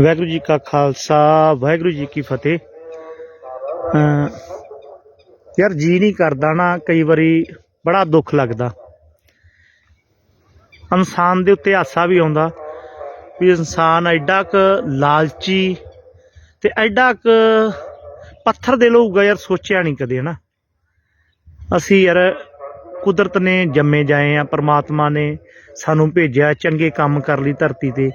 ਵਾਹਿਗੁਰੂ ਜੀ ਕਾ ਖਾਲਸਾ, ਵਾਹਿਗੁਰੂ ਜੀ ਕੀ ਫਤਿਹ। ਯਾਰ ਜੀ ਨਹੀਂ ਕਰਦਾ ਨਾ, ਕਈ ਵਾਰੀ ਬੜਾ ਦੁੱਖ ਲੱਗਦਾ। ਇਨਸਾਨ ਦੇ ਉੱਤੇ ਹਾਸਾ ਵੀ ਆਉਂਦਾ, ਵੀ ਇਨਸਾਨ ਐਡਾ ਕ ਲਾਲਚੀ ਤੇ ਐਡਾ ਕ ਪੱਥਰ ਦੇ ਲਊਗਾ ਯਾਰ, ਸੋਚਿਆ ਨਹੀਂ ਕਦੇ ਨਾ ਅਸੀਂ ਯਾਰ ਕੁਦਰਤ ਨੇ ਜੰਮੇ ਜਾਏ ਆ, ਪਰਮਾਤਮਾ ਨੇ ਸਾਨੂੰ ਭੇਜਿਆ ਚੰਗੇ ਕੰਮ ਕਰ ਲਈ ਧਰਤੀ ਤੇ।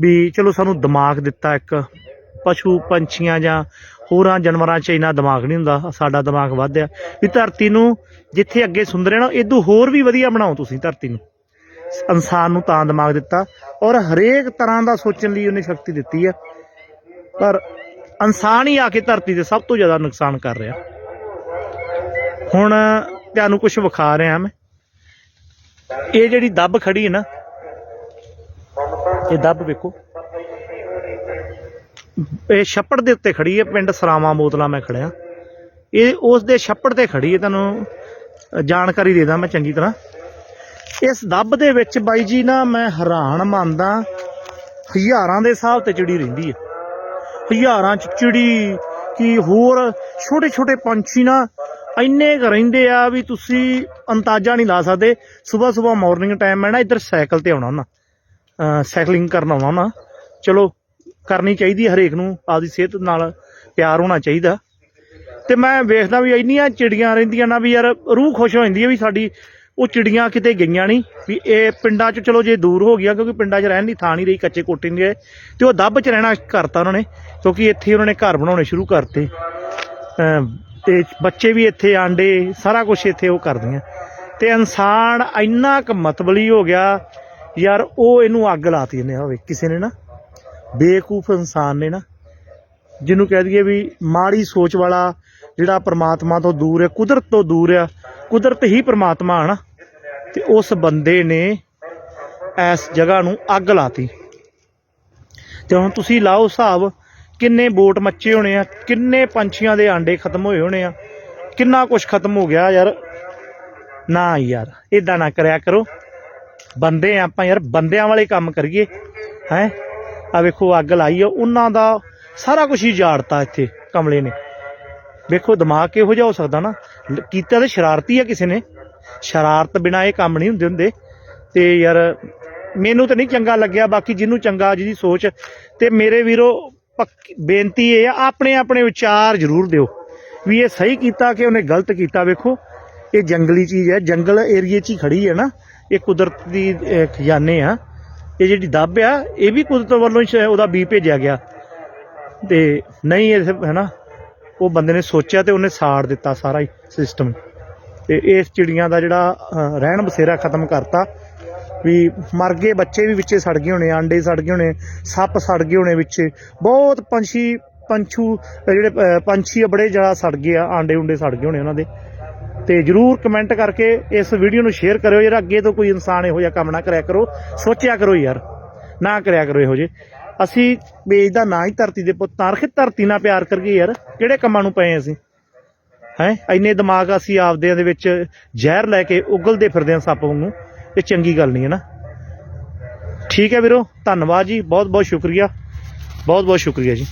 ਵੀ ਚਲੋ ਸਾਨੂੰ ਦਿਮਾਗ ਦਿੱਤਾ ਇੱਕ ਪਸ਼ੂ ਪੰਛੀਆਂ ਜਾਂ ਹੋਰਾਂ ਜਾਨਵਰਾਂ 'ਚ ਇੰਨਾ ਦਿਮਾਗ ਨਹੀਂ ਹੁੰਦਾ, ਸਾਡਾ ਦਿਮਾਗ ਵਧਿਆ ਵੀ ਧਰਤੀ ਨੂੰ ਜਿੱਥੇ ਅੱਗੇ ਸੁੰਦਰ ਨਾ ਇਦੋਂ ਹੋਰ ਵੀ ਵਧੀਆ ਬਣਾਓ ਤੁਸੀਂ ਧਰਤੀ ਨੂੰ। ਇਨਸਾਨ ਨੂੰ ਤਾਂ ਦਿਮਾਗ ਦਿੱਤਾ ਔਰ ਹਰੇਕ ਤਰ੍ਹਾਂ ਦਾ ਸੋਚਣ ਲਈ ਉਹਨੇ ਸ਼ਕਤੀ ਦਿੱਤੀ ਹੈ। ਪਰ ਇਨਸਾਨ ਹੀ ਆ ਕੇ ਧਰਤੀ ਦੇ ਸਭ ਤੋਂ ਜ਼ਿਆਦਾ ਨੁਕਸਾਨ ਕਰ ਰਿਹਾ। ਹੁਣ ਤੁਹਾਨੂੰ ਕੁਝ ਵਿਖਾ ਰਿਹਾ ਮੈਂ। ਇਹ ਜਿਹੜੀ ਦੱਬ ਖੜੀ ਹੈ ਨਾ ਇਹ ਦੱਬ ਵੇਖੋ। ਇਹ ਛੱਪੜ ਦੇ ਉੱਤੇ ਖੜੀ ਹੈ, ਪਿੰਡ ਸਰਾਵਾਂ ਬੋਤਲਾ ਮੈਂ ਖੜਿਆ। ਇਹ ਉਸ ਦੇ ਛੱਪੜ ਤੇ ਖੜੀ ਹੈ, ਤੁਹਾਨੂੰ ਜਾਣਕਾਰੀ ਦੇ ਦਾਂ ਮੈਂ ਚੰਗੀ ਤਰ੍ਹਾਂ। ਇਸ ਦੱਬ ਦੇ ਵਿੱਚ ਬਾਈ ਜੀ ਨਾ ਮੈਂ ਹੈਰਾਨ ਮੰਨਦਾ, ਹਜ਼ਾਰਾਂ ਦੇ ਹਿਸਾਬ ਤੇ ਚਿੜੀ ਰਹਿੰਦੀ ਹੈ। ਹਜ਼ਾਰਾਂ ਚ ਚਿੜੀ ਕੀ ਹੋਰ ਛੋਟੇ ਛੋਟੇ ਪੰਛੀ ਨਾ ਇੰਨੇ ਕੁ ਰਹਿੰਦੇ ਆ ਵੀ ਤੁਸੀਂ ਅੰਦਾਜ਼ਾ ਨਹੀਂ ਲਾ ਸਕਦੇ। ਸਵੇਰ ਸਵੇਰ ਮਾਰਨਿੰਗ ਟਾਈਮ ਮੈਂ ਨਾ ਇੱਧਰ ਸਾਈਕਲ ਤੇ ਆਉਣਾ ਹੁੰਦਾ। ਸਾਈਕਲਿੰਗ ਕਰਨ ਆਉਣਾ ਨਾ ਚਲੋ, ਕਰਨੀ ਚਾਹੀਦੀ ਹਰੇਕ ਨੂੰ, ਆਪਦੀ ਸਿਹਤ ਨਾਲ ਪਿਆਰ ਹੋਣਾ ਚਾਹੀਦਾ। ਤੇ ਮੈਂ ਵੇਖਦਾ ਵੀ ਇੰਨੀਆਂ ਚਿੜੀਆਂ ਰਹਿੰਦੀਆਂ ਨਾ ਵੀ ਯਾਰ, ਰੂਹ ਖੁਸ਼ ਹੋ ਜਾਂਦੀ ਹੈ ਵੀ ਸਾਡੀ, ਉਹ ਚਿੜੀਆਂ ਕਿਤੇ ਗਈਆਂ ਨਹੀਂ। ਵੀ ਇਹ ਪਿੰਡਾਂ 'ਚ ਚਲੋ ਜੇ ਦੂਰ ਹੋ ਗਿਆ ਕਿਉਂਕਿ ਪਿੰਡਾਂ 'ਚ ਰਹਿਣ ਦੀ ਥਾਂ ਨਹੀਂ ਰਹੀ, ਕੱਚੇ ਕੋਠੇ ਨਹੀਂ ਰਹੇ। ਤੇ ਉਹ ਦੱਬ 'ਚ ਰਹਿਣਾ ਕਰਤਾ ਉਹਨਾਂ ਨੇ, ਕਿਉਂਕਿ ਇੱਥੇ ਉਹਨਾਂ ਨੇ ਘਰ ਬਣਾਉਣੇ ਸ਼ੁਰੂ ਕਰਤੇ। ਅਮ ਤੇ ਬੱਚੇ ਵੀ ਇੱਥੇ ਆਂਡੇ, ਸਾਰਾ ਕੁਝ ਇੱਥੇ ਉਹ ਕਰਦੀਆਂ। ਤੇ ਇਨਸਾਨ ਇੰਨਾ ਕੁ ਮਤਬਲੀ ਹੋ ਗਿਆ ਯਾਰ ਉਹ ਇਹਨੂੰ ਅੱਗ ਲਾਤੀ ਨੇ ਹੋਵੇ ਕਿਸੇ ਨੇ ਨਾ। ਬੇਕੂਫ ਇਨਸਾਨ ਨੇ ਨਾ, ਜਿਹਨੂੰ ਕਹਿ ਦਈਏ ਵੀ ਮਾੜੀ ਸੋਚ ਵਾਲਾ ਜਿਹੜਾ ਪ੍ਰਮਾਤਮਾ ਤੋਂ ਦੂਰ ਹੈ, ਕੁਦਰਤ ਤੋਂ ਦੂਰ ਆ, ਕੁਦਰਤ ਹੀ ਪ੍ਰਮਾਤਮਾ ਹੈ ਨਾ। ਤੇ ਉਸ ਬੰਦੇ ਨੇ ਇਸ ਜਗ੍ਹਾ ਨੂੰ ਅੱਗ ਲਾਤੀ। ਤੇ ਹੁਣ ਤੁਸੀਂ ਲਾਓ ਹਿਸਾਬ, ਕਿੰਨੇ ਬੋਟ ਮੱਚੇ ਹੋਣੇ ਆ, ਕਿੰਨੇ ਪੰਛੀਆਂ ਦੇ ਆਂਡੇ ਖਤਮ ਹੋਏ ਹੋਣੇ ਆ, ਕਿੰਨਾ ਕੁਝ ਖਤਮ ਹੋ ਗਿਆ ਯਾਰ। ਨਾ ਯਾਰ ਇਦਾਂ ਨਾ ਕਰਿਆ ਕਰੋ। ਬੰਦੇ ਆਪਾਂ ਯਾਰ, ਬੰਦਿਆਂ ਵਾਲੇ ਕੰਮ ਕਰੀਏ, ਹੈ? ਆ ਵੇਖੋ, ਅੱਗ ਲਾਈ ਆ, ਉਹਨਾਂ ਦਾ ਸਾਰਾ ਕੁਝ ਹੀ ਜਾੜਤਾ ਇੱਥੇ, ਕਮਲੇ ਨੇ। ਵੇਖੋ, ਦਿਮਾਗ ਕਿਹੋ ਜਿਹਾ ਹੋ ਸਕਦਾ ਨਾ? ਕੀਤਾ ਤੇ ਸ਼ਰਾਰਤੀ ਆ ਕਿਸੇ ਨੇ। ਸ਼ਰਾਰਤ ਬਿਨਾ ਇਹ ਕੰਮ ਨਹੀਂ ਹੁੰਦੇ ਹੁੰਦੇ। ਤੇ ਯਾਰ, ਮੈਨੂੰ ਤਾਂ ਨਹੀਂ ਚੰਗਾ ਲੱਗਿਆ, ਬਾਕੀ ਜਿਹਨੂੰ ਚੰਗਾ, ਜਿਹਦੀ ਸੋਚ, ਤੇ ਮੇਰੇ ਵੀਰੋ, ਪੱਕੀ, ਬੇਨਤੀ ਇਹ ਆ ਆਪਣੇ ਆਪਣੇ ਵਿਚਾਰ ਜ਼ਰੂਰ ਦਿਓ। ਵੀ ਇਹ ਸਹੀ ਕੀਤਾ ਕਿ ਉਹਨੇ ਗਲਤ ਕੀਤਾ, ਵੇਖੋ। ਇਹ ਜੰਗਲੀ ਚੀਜ਼ ਹੈ, ਜੰਗਲ ਏਰੀਏ 'ਚ ਹੀ ਖੜੀ ਹੈ ਨਾ, ਇਹ ਕੁਦਰਤ ਦੀ ਖਜ਼ਾਨੇ ਆ। ਇਹ ਜਿਹੜੀ ਦੱਬ ਆ, ਇਹ ਵੀ ਕੁਦਰਤ ਵੱਲੋਂ ਹੀ ਉਹਦਾ ਬੀ ਭੇਜਿਆ ਗਿਆ। ਤੇ ਨਹੀਂ, ਇਹ ਹੈ ਨਾ ਉਹ ਬੰਦੇ ਨੇ ਸੋਚਿਆ ਤੇ ਉਹਨੇ ਸਾੜ ਦਿੱਤਾ ਸਾਰਾ ਹੀ ਸਿਸਟਮ ਤੇ ਇਸ ਚਿੜੀਆਂ ਦਾ ਜਿਹੜਾ ਰਹਿਣ ਬਸੇਰਾ ਖਤਮ ਕਰਤਾ। ਵੀ ਮਰ ਗਏ ਬੱਚੇ ਵੀ ਵਿੱਚੇ ਸੜ ਗਏ ਹੋਣੇ, ਆਂਡੇ ਸੜ ਗਏ ਹੋਣੇ, ਸੱਪ ਸੜ ਗਏ ਹੋਣੇ ਵਿੱਚੇ। ਬਹੁਤ ਪੰਛੀ, ਪੰਛੂ, ਜਿਹੜੇ ਪੰਛੀ ਆ ਬੜੇ ਜ਼ਿਆਦਾ ਸੜ ਗਏ ਆ ਆਂਡੇ ਉਂਡੇ ਸੜ ਗਏ ਹੋਣੇ ਉਹਨਾਂ ਦੇ। ਤੇ ਜਰੂਰ ਕਮੈਂਟ ਕਰਕੇ ਇਸ ਵੀਡੀਓ ਨੂੰ ਸ਼ੇਅਰ ਕਰਿਓ ਯਾਰ, ਅੱਗੇ ਤੋਂ ਕੋਈ ਇਨਸਾਨ ਇਹੋ ਜਿਹਾ ਕੰਮ ਨਾ ਕਰਿਆ ਕਰੋ। ਸੋਚਿਆ ਕਰੋ ਯਾਰ, ਨਾ ਕਰਿਆ ਕਰੋ ਇਹੋ ਜਿਹੇ। ਅਸੀਂ ਵੇਚ ਦਾ ਨਾ ਹੀ ਧਰਤੀ ਦੇ ਪੁੱਤ ਤਾਰਖ ਧਰਤੀ ਨਾਲ ਪਿਆਰ ਕਰੀਏ ਯਾਰ। ਕਿਹੜੇ ਕੰਮਾਂ ਨੂੰ ਪਏ ਅਸੀਂ? ਹੈ? ਇੰਨੇ ਦਿਮਾਗ ਅਸੀਂ ਆਪਦਿਆਂ ਦੇ ਵਿੱਚ ਜ਼ਹਿਰ ਲੈ ਕੇ ਉਗਲਦੇ ਫਿਰਦੇ ਹਾਂ ਸੱਪ ਵਾਂਗੂ। ਇਹ ਚੰਗੀ ਗੱਲ ਨਹੀਂ ਹੈ ਨਾ। ਠੀਕ ਹੈ ਵੀਰੋ, ਧੰਨਵਾਦ ਜੀ ਬਹੁਤ ਬਹੁਤ ਸ਼ੁਕਰੀਆ। ਬਹੁਤ ਬਹੁਤ ਸ਼ੁਕਰੀਆ ਜੀ।